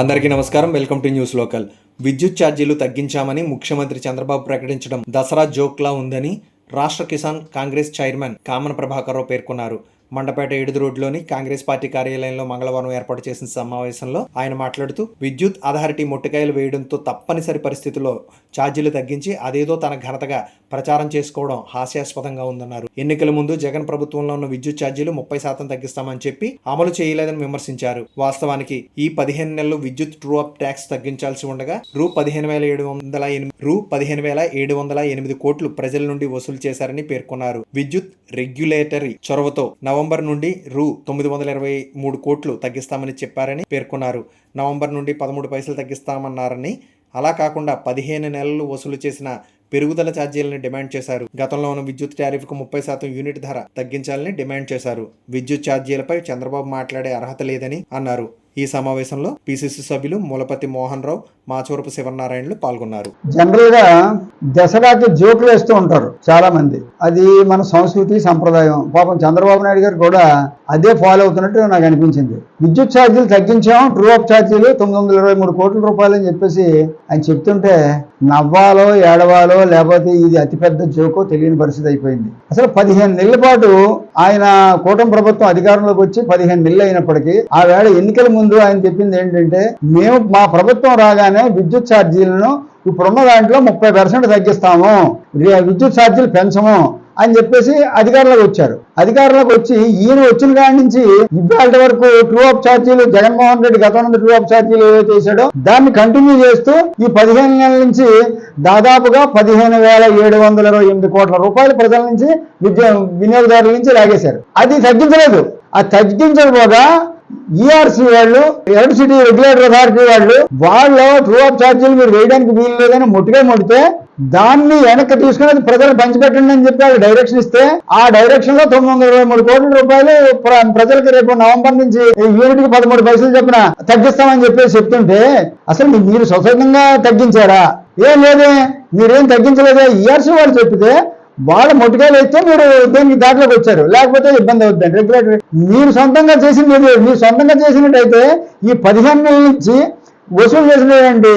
అందరికీ నమస్కారం. Welcome to news local. విద్యుత్ ఛార్జీలు తగ్గించామని ముఖ్యమంత్రి చంద్రబాబు ప్రకటించడం దసరా జోక్లా ఉందని రాష్ట్ర కిసాన్ కాంగ్రెస్ చైర్మన్ కామన ప్రభాకర్రావు పేర్కొన్నారు. మండపేట ఏడుదు రోడ్లోని కాంగ్రెస్ పార్టీ కార్యాలయంలో మంగళవారం ఏర్పాటు చేసిన సమావేశంలో ఆయన మాట్లాడుతూ విద్యుత్ అథారిటీ ముట్టకాయలు వేయడంతో తప్పనిసరి పరిస్థితుల్లో ఛార్జీలు తగ్గించి అదేదో తన ఘనతగా ప్రచారం చేసుకోవడం హాస్యాస్పదంగా ఉందన్నారు. ఎన్నికల ముందు జగన్ ప్రభుత్వంలో ఉన్న విద్యుత్ ఛార్జీలు ముప్పై శాతం తగ్గిస్తామని చెప్పి అమలు చేయలేదని విమర్శించారు. వాస్తవానికి ఈ పదిహేను నెలలు విద్యుత్ ట్రూ అప్ ట్యాక్స్ తగ్గించాల్సి ఉండగా రూ పదిహేను వేల ఏడు వందల ఎనిమిది రూ పదిహేను వేల ఏడు వందల ఎనిమిది కోట్లు ప్రజల నుండి వసూలు చేశారని పేర్కొన్నారు. విద్యుత్ రెగ్యులేటరీ చొరవతో నవంబర్ నుండి రూ తొమ్మిది వందల ఇరవై మూడు కోట్లు తగ్గిస్తామని చెప్పారని పేర్కొన్నారు. నవంబర్ నుండి పదమూడు పైసలు తగ్గిస్తామన్నారని అలా కాకుండా పదిహేను నెలలు వసూలు చేసిన పెరుగుదల ఛార్జీలను డిమాండ్ చేశారు. గతంలో ఉన్న విద్యుత్ టారిఫ్కు ముప్పై శాతం యూనిట్ ధర తగ్గించాలని డిమాండ్ చేశారు. విద్యుత్ ఛార్జీలపై చంద్రబాబు మాట్లాడే అర్హత లేదని అన్నారు. ఈ సమావేశంలో పిసిసి సభ్యులు మూలపతి మోహన్ రావు మాచూరపు శివనారాయణలు పాల్గొన్నారు. జనరల్గా దసరాకి జోకులు వేస్తూ ఉంటారు చాలా మంది అది మన సంస్కృతి సంప్రదాయం. పాపం చంద్రబాబు నాయుడు గారు కూడా అదే ఫాలో అవుతున్నట్టు నాకు అనిపించింది. విద్యుత్ ఛార్జీలు తగ్గించాం ట్రూ అప్ ఛార్జీలు తొమ్మిది వందల ఇరవై మూడు కోట్ల రూపాయలు అని చెప్పేసి ఆయన చెప్తుంటే నవ్వాలో ఏడవాలో లేకపోతే ఇది అతిపెద్ద జోకో తెలియని పరిస్థితి అయిపోయింది. అసలు పదిహేను నెలల పాటు ఆయన కూటమి ప్రభుత్వం అధికారంలోకి వచ్చి పదిహేను నెలలు అయినప్పటికీ ఆ వేళ ఎన్నికల ముందు ఆయన చెప్పింది ఏంటంటే మేము మా ప్రభుత్వం రాగానే విద్యుత్ ఛార్జీలను ఇప్పుడున్న దాంట్లో ముప్పై పర్సెంట్ తగ్గిస్తాము. విద్యుత్ ఛార్జీలు పెంచము అని చెప్పేసి అధికారులకు వచ్చారు. అధికారులకు వచ్చి ఈయన వచ్చిన కాడి నుంచి ఇవాళ వరకు ట్రూ అప్ ఛార్జీలు జగన్మోహన్ రెడ్డి గత నుండి ట్రూ అప్ ఛార్జీలు ఏవైతే చేశాడో దాన్ని కంటిన్యూ చేస్తూ ఈ పదిహేను నెలల నుంచి దాదాపుగా పదిహేను వేల ఏడు వందల ఇరవై ఎనిమిది కోట్ల రూపాయలు ప్రజల నుంచి విద్య వినియోగదారుల నుంచి లాగేశారు. అది తగ్గించలేదు. అది తగ్గించకపోగా ఈఆర్సీ వాళ్ళు ఎలక్ట్రిసిటీ రెగ్యులేటర్ అథారిటీ వాళ్ళు వాళ్ళు ట్రూ ఆఫ్ ఛార్జీలు మీరు వేయడానికి వీలు లేదని ముట్టుగా ముడితే దాన్ని వెనక్కి తీసుకుని అది ప్రజలు పంచిపెట్టండి అని చెప్పి వాళ్ళు డైరెక్షన్ ఇస్తే ఆ డైరెక్షన్లో తొమ్మిది వందల ఇరవై మూడు కోట్ల రూపాయలు ప్రజలకు రేపు నవంబర్ నుంచి యూనిట్కి పదమూడు పైసలు చెప్పిన తగ్గిస్తామని చెప్పేసి చెప్తుంటే అసలు మీరు స్వతంత్రంగా తగ్గించారా? ఏం లేదే మీరేం తగ్గించలేదే? ఈఆర్సీ వాళ్ళు చెప్పితే వాళ్ళ మొట్టికాయలు అయితే మీరు దీనికి దాంట్లోకి వచ్చారు. లేకపోతే ఇబ్బంది అవుతుంది రెగ్యులేటరీ మీరు సొంతంగా చేసింది మీరు సొంతంగా చేసినట్టయితే ఈ పదిహేను నెలల నుంచి వసూలు చేసినటువంటి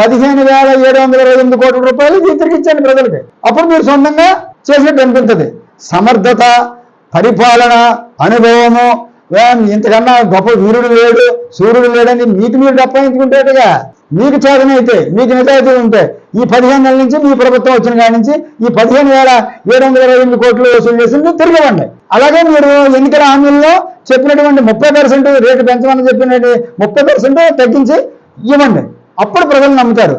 పదిహేను వేల ఏడు వందల ఇరవై ఎనిమిది కోట్ల రూపాయలు ఇది తిరిగి ఇచ్చండి ప్రజలకి. అప్పుడు మీరు సొంతంగా చేసినట్టు అనిపిస్తుంది సమర్థత పరిపాలన అనుభవము ఇంతకన్నా గొప్ప వీరుడు లేడు సూర్యుడు లేడని మీకు మీరు డప్పాయించుకుంటేట్టుగా మీకు చేతనైతే మీకు నిజాయితీ ఉంటే ఈ పదిహేను నెలల నుంచి మీ ప్రభుత్వం వచ్చిన కాడి నుంచి ఈ పదిహేను వేల ఏడు వందల ఇరవై ఎనిమిది కోట్లు వసూలు చేసింది తిరిగి అలాగే మీరు ఎన్నికల హామీల్లో చెప్పినటువంటి ముప్పై పర్సెంట్ రేటు పెంచమని చెప్పినటువంటి ముప్పై పర్సెంట్ తగ్గించి ఇవ్వండి. అప్పుడు ప్రజలు నమ్ముతారు.